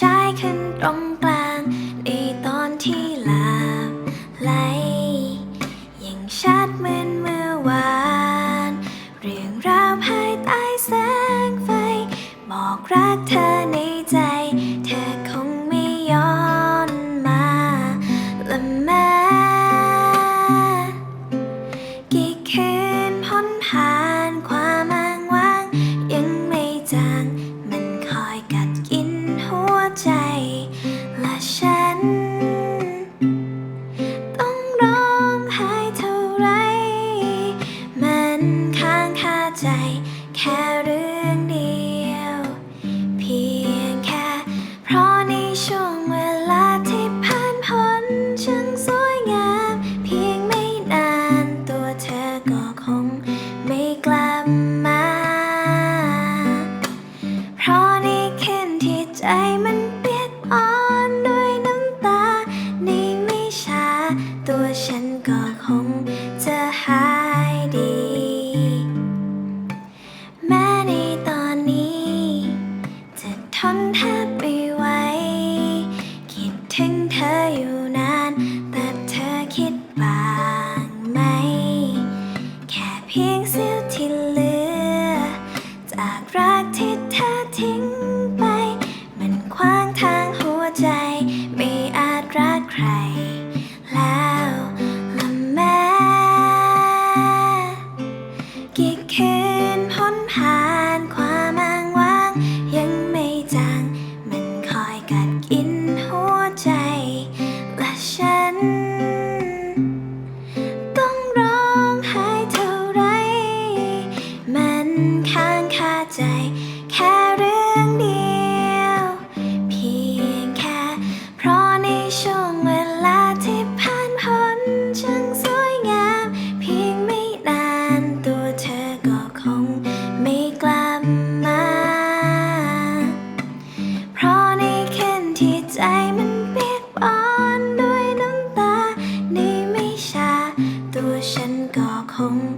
ใช้ขึ้นตรงกลาง ใจแค่เรื่องเดียว เพียงแค่ เพราะในช่วงเวลาที่ผ่านพ้นช่างสวยงาม เพียงไม่นานตัวเธอก็คงไม่กลับมา เพราะในคืนที่ใจมันเปียกอ่อนด้วยน้ำตา ในไม่ช้า ตัวฉันก็คงจะหายดี แม้ในตอนนี้ จะทนแทบไม่ไหว คิดถึงเธออยู่นาน แต่เธอคิดบ้างไหม แค่เพียงเสี้ยวที่เหลือ จากรักที่เธอทิ้งไป มันขวางทางหัวใจ ไม่อาจรักใคร ฉัน ต้องร้องไห้เท่าไร มันค้างคาใจ แค่เรื่องเดียว เพียงแค่ เพราะในช่วงเวลาที่ผ่านพ้นช่างสวยงาม เพียงไม่นานตัวเธอก็คงไม่กลับมา เพราะในคืนที่ใจมันัวฉันก็คง